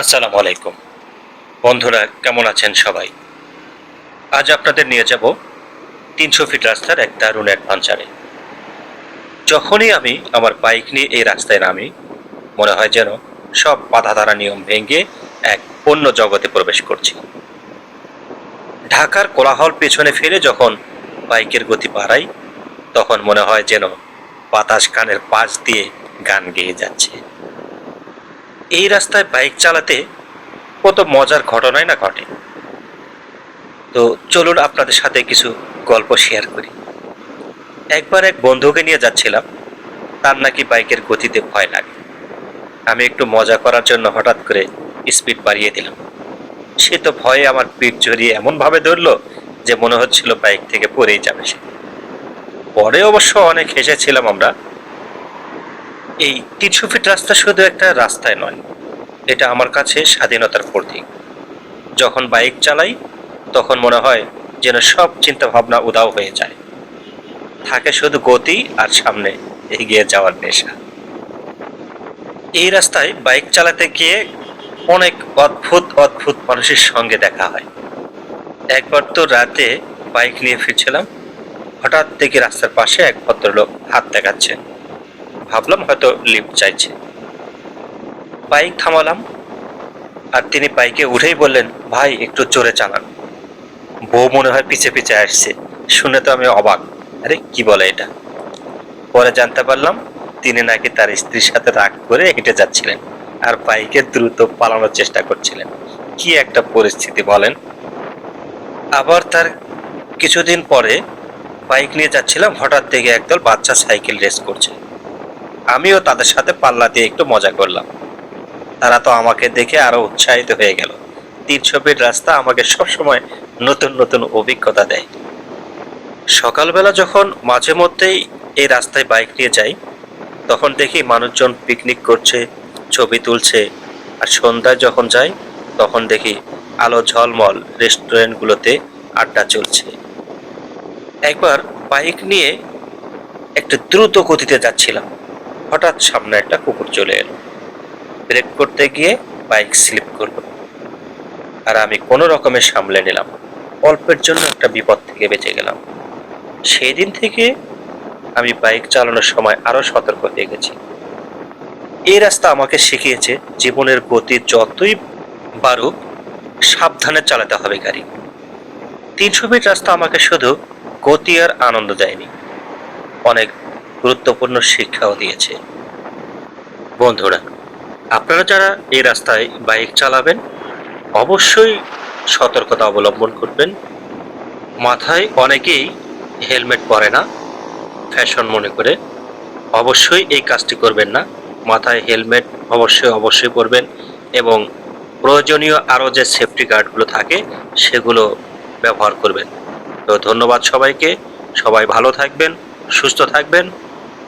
আসসালামু আলাইকুম। বন্ধুরা, কেমন আছেন সবাই? আজ আপনাদের নিয়ে যাব তিনশো ফিট রাস্তার এক দারুণ অ্যাডভেঞ্চারে। যখনই আমি আমার বাইক নিয়ে এই রাস্তায় নামি, মনে হয় যেন সব বাধাধারা নিয়ম ভেঙে এক অন্য জগতে প্রবেশ করছি। ঢাকার কোলাহল পেছনে ফেলে যখন বাইকের গতি বাড়াই, তখন মনে হয় যেন বাতাস কানের পাশ দিয়ে গান গেয়ে যাচ্ছে। এই রাস্তায় বাইক চালাতে কত মজার ঘটনাই না ঘটে। তো চলুন আপনাদের সাথে কিছু গল্প শেয়ার করি। একবার এক বন্ধুকে নিয়ে যাচ্ছিলাম। তার নাকি বাইকের গতিতে ভয় লাগে। আমি একটু মজা করার জন্য হঠাৎ করে স্পিড বাড়িয়ে দিলাম। সে তো ভয়ে আমার পিঠ জড়িয়ে এমনভাবে ধরলো যে মনে হচ্ছিল বাইক থেকে পড়েই যাবে সে। পরে অবশ্য অনেক হেসেছিলাম আমরা। এই তিনশো ফিট রাস্তা শুধু একটা রাস্তায় নয়, এটা আমার কাছে স্বাধীনতার প্রতীক। যখন বাইক চালাই, তখন মনে হয় যেন সব চিন্তা ভাবনা উদাও হয়ে যায়। থাকে শুধু গতি আর সামনে এগিয়ে যাওয়ার নেশা। এই রাস্তায় বাইক চালাতে গিয়ে অনেক অদ্ভুত অদ্ভুত মানুষের সঙ্গে দেখা হয়। একবার তো রাতে বাইক নিয়ে ফিরছিলাম, হঠাৎ দেখি রাস্তার পাশে এক ভদ্রলোক হাত দেখাচ্ছেন ভাবলাম হয়তো লিফট চাইছে। বাইক থামালাম আর তিনি বাইকে উঠেই বললেন, ভাই, একটু জোরে চালান। বউ মনে হয় পিছে পিছে আসছে। শুনে তো আমি অবাক। আরে, কি বলে এটা? পরে জানতে পারলাম তিনি নাকি তার স্ত্রীর সাথে রাগ করে হেঁটে যাচ্ছিলেন আর বাইকে দ্রুত পালানোর চেষ্টা করছিলেন। কি একটা পরিস্থিতি, বলেন। আবার তার কিছুদিন পরে বাইক নিয়ে যাচ্ছিলাম। হঠাৎ দেখে একদল বাচ্চা সাইকেল রেস করছে। আমিও তাদের সাথে পাল্লা দিয়ে একটু মজা করলাম। তারা তো আমাকে দেখে আরও উৎসাহিত হয়ে গেল। তীর ছবির রাস্তা আমাকে সবসময় নতুন নতুন অভিজ্ঞতা দেয়। সকালবেলা যখন মাঝে মধ্যেই এই রাস্তায় বাইক নিয়ে যাই, তখন দেখি মানুষজন পিকনিক করছে, ছবি তুলছে। আর সন্ধ্যায় যখন যাই, তখন দেখি আলো ঝলমল রেস্টুরেন্টগুলোতে আড্ডা চলছে। একবার বাইক নিয়ে একটা দ্রুত গতিতে যাচ্ছিলাম। হঠাৎ সামনে একটা কুকুর চলে এলো। ব্রেক করতে গিয়ে বাইক স্লিপ করল। আর আমি কোনো রকমে সামলে নিলাম। অল্পের জন্য একটা বিপদ থেকে বেঁচে গেলাম। সেই দিন থেকে আমি বাইক চালানোর সময় আরও সতর্ক হয়ে গেছি। এই রাস্তা আমাকে শিখিয়েছে জীবনের গতি যতই বাড়ুক, সাবধানে চালাতে হবে গাড়ি। তিনশো ফিট রাস্তা আমাকে শুধু গতি আর আনন্দ দেয়নি। অনেক গুরুত্বপূর্ণ শিক্ষাও দিয়েছে। বন্ধুরা, আপনারা যারা এই রাস্তায় বাইক চালাবেন, অবশ্যই সতর্কতা অবলম্বন করবেন। মাথায় অনেকেই হেলমেট পরে না, ফ্যাশন মনে করে। অবশ্যই এই কাজটি করবেন না। মাথায় হেলমেট অবশ্যই অবশ্যই পরবেন এবং প্রয়োজনীয় আরও যে সেফটি গার্ডগুলো থাকে, সেগুলো ব্যবহার করবেন। তো ধন্যবাদ সবাইকে। সবাই ভালো থাকবেন, সুস্থ থাকবেন।